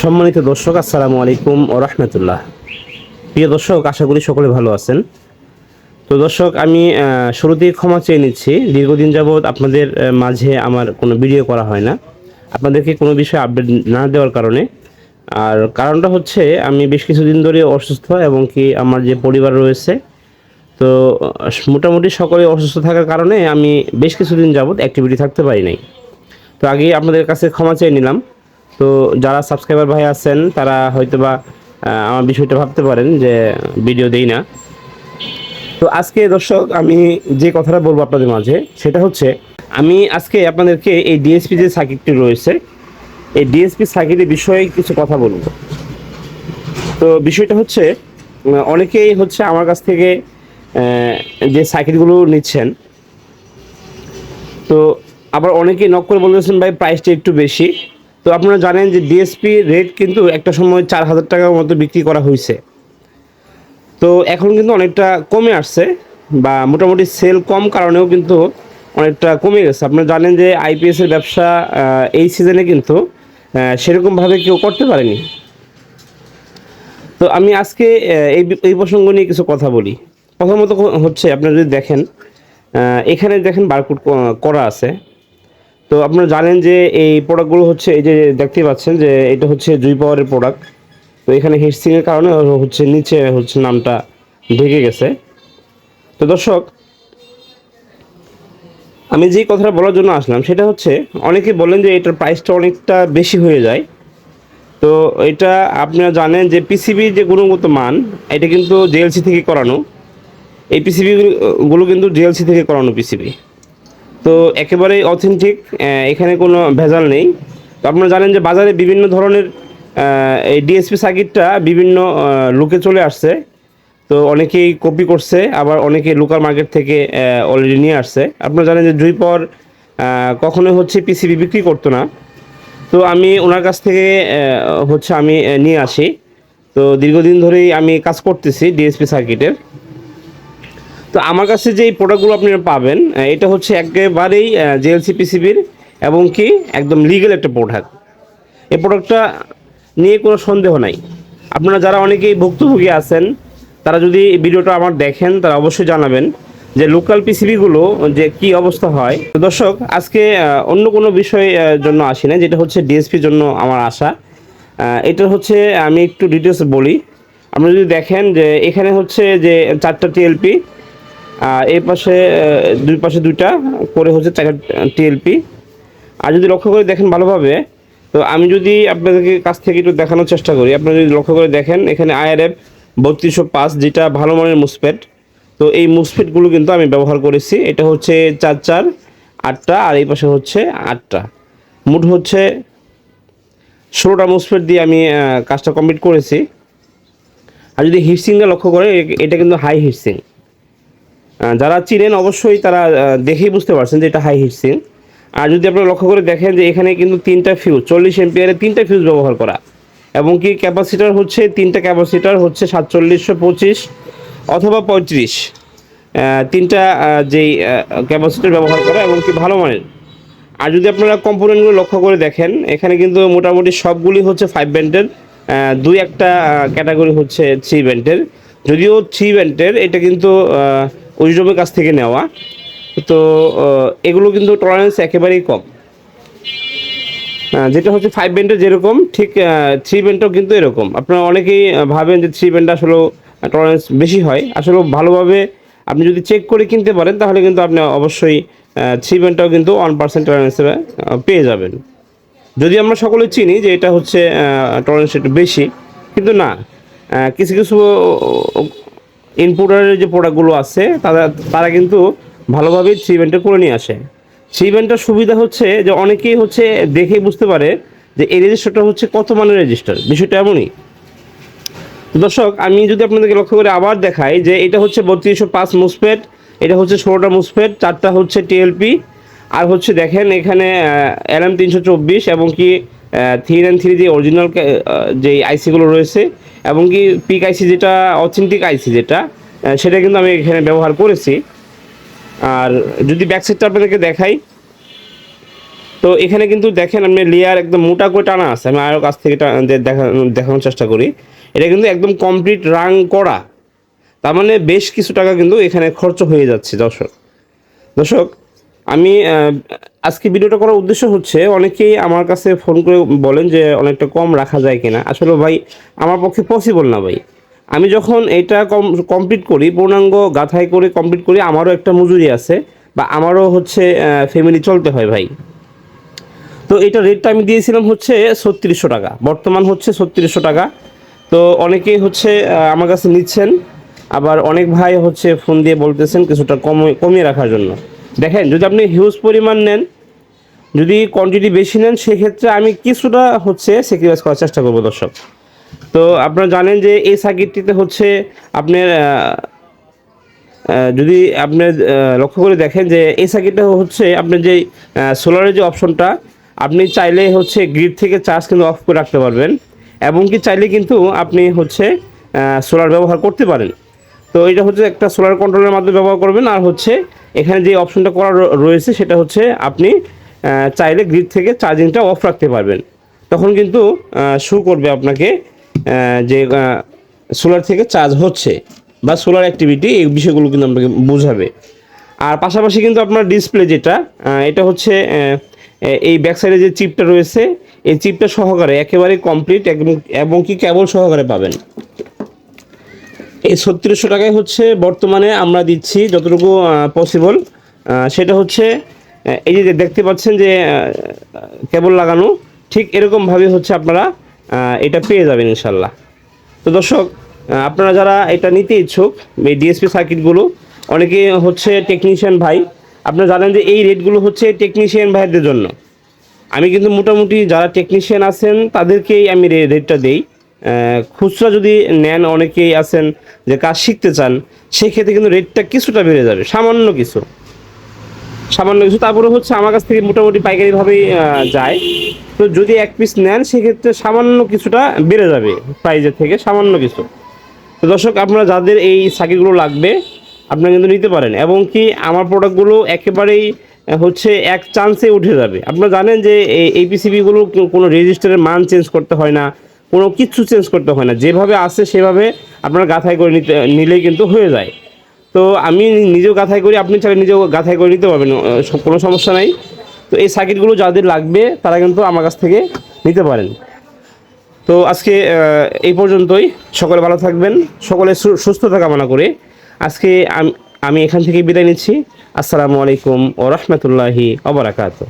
সম্মানিত দর্শক, আসসালামু আলাইকুম ও রহমতুল্লাহ। প্রিয় দর্শক, আশা করি সকলে ভালো আছেন। তো দর্শক, আমি শুরুতেই ক্ষমা চেয়ে নিচ্ছি। দীর্ঘদিন যাবৎ আপনাদের মাঝে আমার কোনো ভিডিও করা হয় না। আপনাদেরকে কোনো বিষয়ে আপডেট না দেওয়ার কারণে। আর কারণটা হচ্ছে, আমি বেশ কিছুদিন ধরে অসুস্থ এবং কি আমার যে পরিবার রয়েছে, তো, মোটামুটি সকলে অসুস্থ থাকার কারণে আমি বেশ কিছুদিন যাবৎ অ্যাক্টিভিটি থাকতে পারি নাই। তো আগে আপনাদের কাছে ক্ষমা চেয়ে নিলাম। তো যারা সাবস্ক্রাইবার ভাই আছেন, তারা হয়তোবা আমার বিষয়টা ভাবতে পারেন যে ভিডিও দেই না। তো আজকে দর্শক, আমি যে কথাটা বলব আপনাদের মাঝে, সেটা হচ্ছে, আমি আজকে আপনাদেরকে এই ডিএসপি যে সার্কিটটি রয়েছে, এই ডিএসপি সার্কিটের বিষয়ে কিছু কথা বলব। তো বিষয়টা হচ্ছে অনেকেই হচ্ছে আমার কাছ থেকে যে সার্কিটগুলো নিচ্ছেন, তো আবার অনেকেই নক করে বলতেছেন, ভাই প্রাইসটা একটু বেশি। তো আপনারা জানেন যে ডিএসপি রেট কিন্তু একটা সময় চার হাজার টাকার মতো বিক্রি করা হয়েছে তো এখন কিন্তু অনেকটা কমে আসছে বা মোটামুটি সেল কম কারণেও কিন্তু অনেকটা কমে গেছে। আপনারা জানেন যে আইপিএসের ব্যবসা এই সিজনে কিন্তু সেরকমভাবে কেউ করতে পারেনি। তো আমি আজকে এই এই প্রসঙ্গ নিয়ে কিছু কথা বলি। প্রথমত হচ্ছে, আপনারা যদি দেখেন এখানে দেখেন বারকোড করা আছে। তো আপনারা জানেন যে এই প্রোডাক্টগুলো হচ্ছে, এই যে দেখতে পাচ্ছেন যে এটা হচ্ছে জুই পাওয়ারের প্রোডাক্ট তো এখানে হিটসিং কারণে হচ্ছে নিচে হচ্ছে নামটা ঢেকে গেছে। তো দর্শক, আমি যে কথাটা বলার জন্য আসলাম, সেটা হচ্ছে অনেকে বলেন যে এটার প্রাইসটা অনেকটা বেশি হয়ে যায়। তো এটা আপনারা জানেন যে পিসিবি যে গুণগত মান, এটা কিন্তু জেএলসি থেকে করানো। এই পিসিবিগুলো কিন্তু জেএলসি থেকে করানো পিসিবি তো একেবারেই অথেন্টিক এখানে কোনো ভেজাল নেই। তো আপনারা জানেন যে বাজারে বিভিন্ন ধরনের এই ডিএসপি সার্কিটটা বিভিন্ন লুকে চলে আসছে। তো অনেকেই কপি করছে, আবার অনেকে লোকাল মার্কেট থেকে অলরেডি নিয়ে আসছে। আপনারা জানেন যে দুই পর কখনোই হচ্ছে পিসিবি বিক্রি করতো না। তো আমি ওনার কাছ থেকে হচ্ছে আমি নিয়ে আসি। তো দীর্ঘদিন ধরেই আমি কাজ করতেছি ডিএসপি সার্কিটের। তো আমার কাছে যে এই প্রোডাক্টগুলো আপনারা পাবেন এটা হচ্ছে একেবারেই জেএলসি পিসিবির এবং কি একদম লিগেল একটা প্রোডাক্ট এই প্রোডাক্টটা নিয়ে কোনো সন্দেহ নাই। আপনারা যারা অনেকেই ভুক্তভোগী আছেন, তারা যদি ভিডিওটা আমার দেখেন, তারা অবশ্যই জানাবেন যে লোকাল পিসিবিগুলো যে কি অবস্থা হয়। দর্শক, আজকে অন্য কোনো বিষয় জন্য আসি না, যেটা হচ্ছে ডিএসপির জন্য আমার আশা। এটা হচ্ছে, আমি একটু ডিটেলস বলি। আপনারা যদি দেখেন যে এখানে হচ্ছে যে চারটা টিএলপি এই পাশে দুই পাশে দুইটা করে হচ্ছে চারটা টিএলপি আর যদি লক্ষ্য করে দেখেন ভালোভাবে, তো আমি যদি আপনাদেরকে কাছ থেকে একটু দেখানোর চেষ্টা করি, আপনারা যদি লক্ষ্য করে দেখেন, এখানে আইআরএফ বত্রিশশো পাঁচ, যেটা ভালো মানের মুসপেট। তো এই মুসপেটগুলো কিন্তু আমি ব্যবহার করেছি, এটা হচ্ছে চার চার, আটটা, আর এই পাশে হচ্ছে আটটা। মোট হচ্ছে ষোলোটা মুসপেট দিয়ে আমি কাজটা কমপ্লিট করেছি। আর যদি হিটসিংটা লক্ষ্য করে এটা কিন্তু হাই হিটসিং যারা চিনেন অবশ্যই তারা দেখেই বুঝতে পারছেন যে এটা হাই হিটসিং আর যদি আপনারা লক্ষ্য করে দেখেন যে এখানে কিন্তু তিনটা ফিউজ চল্লিশ এমপিয়ারের তিনটা ফিউজ ব্যবহার করা। এবং কি ক্যাপাসিটার হচ্ছে, তিনটা ক্যাপাসিটার হচ্ছে সাতচল্লিশশো পঁচিশ অথবা পঁয়ত্রিশ। তিনটা যেই ক্যাপাসিটার ব্যবহার করা এবং কি ভালো মানের। আর যদি আপনারা কম্পোনেন্টগুলো লক্ষ্য করে দেখেন, এখানে কিন্তু মোটামুটি সবগুলি হচ্ছে ফাইভ ব্যান্ডের দুই একটা ক্যাটাগরি হচ্ছে থ্রি ব্যান্ডের যদিও থ্রি ব্যান্ডের এটা কিন্তু ওইজমের কাছ থেকে নেওয়া। তো এগুলো কিন্তু টলারেন্স একেবারেই কম। যেটা হচ্ছে ফাইভ ব্যান্ডের যেরকম, ঠিক থ্রি ব্যান্ডটাও কিন্তু এরকম। আপনারা অনেকেই ভাবেন যে থ্রি ব্যান্ড আসলে টলারেন্স বেশি হয়। আসলে ভালোভাবে আপনি যদি চেক করে কিনতে পারেন, তাহলে কিন্তু আপনি অবশ্যই থ্রি ব্যান্ডটাও কিন্তু ওয়ান পার্সেন্ট টলারেন্সে পেয়ে যাবেন। যদি আমরা সকলে চিনি যে এটা হচ্ছে টলারেন্স একটু বেশি, কিন্তু না। কিছু কিছু ইনপুটারের যে প্রোডাক্টগুলো আছে, তারা তারা কিন্তু ভালোভাবেই থ্রি করে নিয়ে আসে। থ্রি সুবিধা হচ্ছে যে অনেকেই হচ্ছে দেখেই বুঝতে পারে যে এই রেজিস্টারটা হচ্ছে কত মানের রেজিস্টার বিষয়টা এমনই। দর্শক, আমি যদি আপনাদেরকে লক্ষ্য করে আবার দেখাই যে এটা হচ্ছে বত্রিশশো পাঁচ মুসপেট এটা হচ্ছে ষোলোটা মুসপেট চারটা হচ্ছে টিএলপি আর হচ্ছে দেখেন এখানে এলএম তিনশো চব্বিশ এবং কি থ্রি নাইন থ্রি যে অরিজিনাল যে আইসিগুলো রয়েছে, এবং কি পিক আইসি যেটা অথেন্টিক আইসি যেটা সেটা কিন্তু আমি এখানে ব্যবহার করেছি। আর যদি ব্যাক সাইডটা আপনাদেরকে দেখাই, তো এখানে কিন্তু দেখেন আপনি লেয়ার একদম মোটা করে টানা আছে, আমি আরও কাছ থেকে দেখানোর চেষ্টা করি। এটা কিন্তু একদম কমপ্লিট রাং করা। তার মানে বেশ কিছু টাকা কিন্তু এখানে খরচ হয়ে যাচ্ছে, দর্শক। দর্শক আমি আজকে ভিডিওটা করার উদ্দেশ্য হচ্ছে অনেকেই আমার কাছে ফোন করে বলেন যে অনেকটা কম রাখা যায় কিনা। আসলে ভাই, আমার পক্ষে পসিবল না ভাই। আমি যখন এটা কম কমপ্লিট করি, পূর্ণাঙ্গ গাথাই করে কমপ্লিট করি, আমারও একটা মজুরি আছে বা আমারও হচ্ছে ফ্যামিলি চলতে হয় ভাই। তো এটা রেটটা আমি দিয়েছিলাম হচ্ছে ছত্রিশশো টাকা। বর্তমান হচ্ছে ছত্রিশশো টাকা। তো অনেকেই হচ্ছে আমার কাছে নিচ্ছেন। আবার অনেক ভাই হচ্ছে ফোন দিয়ে বলতেছেন কিছুটা কমে, কমিয়ে রাখার জন্য। দেখেন, যদি আপনি হিউজ পরিমাণ নেন, যদি কোয়ান্টিটি বেশি নেন, সেক্ষেত্রে আমি কিছুটা হচ্ছে স্যাক্রিফাইস করার চেষ্টা করব, দর্শক। তো আপনারা জানেন যে এই সার্কিটটিতে হচ্ছে আপনার যদি আপনি লক্ষ্য করে দেখেন যে এই সার্কিটটা হচ্ছে আপনার যে সোলারের যে অপশনটা আপনি চাইলে হচ্ছে গ্রিড থেকে চার্জ কিন্তু অফ করে রাখতে পারবেন এবং কি চাইলে কিন্তু আপনি হচ্ছে সোলার ব্যবহার করতে পারেন। তো এটা হচ্ছে একটা সোলার কন্ট্রোলের মাধ্যমে ব্যবহার করবেন। আর হচ্ছে এখানে যে অপশনটা করা রয়েছে সেটা হচ্ছে আপনি চাইলে গ্রিড থেকে চার্জিংটা অফ রাখতে পারবেন। তখন কিন্তু শো করবে আপনাকে যে সোলার থেকে চার্জ হচ্ছে বা সোলার অ্যাক্টিভিটি এই বিষয়গুলো কিন্তু আপনাকে বোঝাবে। আর পাশাপাশি কিন্তু আপনার ডিসপ্লে যেটা এটা হচ্ছে এই ব্যাক সাইডে যে চিপটা রয়েছে, এই চিপটা সহকারে একেবারে কমপ্লিট এবং কি কেবল সহকারে পাবেন। এই ছত্রিশশো টাকায় হচ্ছে বর্তমানে আমরা দিচ্ছি যতটুকু পসিবল সেটা হচ্ছে এই যে দেখতে পাচ্ছেন যে কেবল লাগানো, ঠিক এরকমভাবে হচ্ছে আপনারা এটা পেয়ে যাবেন ইনশাল্লাহ। তো দর্শক আপনারা যারা এটা নিতে ইচ্ছুক, এই ডিএসপি সার্কিটগুলো অনেকে হচ্ছে টেকনিশিয়ান ভাই, আপনারা জানেন যে এই রেটগুলো হচ্ছে টেকনিশিয়ান ভাইদের জন্য। আমি কিন্তু মোটামুটি যারা টেকনিশিয়ান আছেন, তাদেরকেই আমি রেটটা দেই। খুচরা যদি নেন, অনেকেই আছেন যে কাজ শিখতে চান, সেক্ষেত্রে কিন্তু রেটটা কিছুটা বেড়ে যাবে, সামান্য কিছু। সামান্য কিছু, তারপরে হচ্ছে আমার কাছ থেকে মোটামুটি পাইকারিভাবেই যায়। তো যদি এক পিস নেন, সেক্ষেত্রে সামান্য কিছুটা বেড়ে যাবে প্রাইজের থেকে, সামান্য কিছু। তো দর্শক, আপনারা যাদের এই সাকিগুলো লাগবে, আপনারা কিন্তু নিতে পারেন। এবং কি আমার প্রোডাক্টগুলো একেবারেই হচ্ছে এক চান্সে উঠে যাবে। আপনারা জানেন যে এই পিসিবিগুলো কোনো রেজিস্টারের মান চেঞ্জ করতে হয় না। কোনো কিছু চেঞ্জ করতে হয় না। যেভাবে আছে সেভাবে আপনার গাথাই করে নিতে, নিলেই কিন্তু হয়ে যায়। তো আমি নিজেও গাথাই করি, আপনি চাইলে নিজেও গাথাই করে নিতে পারবেন কোনো সমস্যা নাই। তো এই সার্কিটগুলো যাদের লাগবে, তারা কিন্তু আমার কাছ থেকে নিতে পারেন। তো আজকে এই পর্যন্তই। সকলে ভালো থাকবেন, সকলে সুস্থতা কামনা করে। আজকে আম- আমি এখান থেকে বিদায় নিচ্ছি। আসসালামু আলাইকুম ও রহমতুল্লাহি অবরাকাত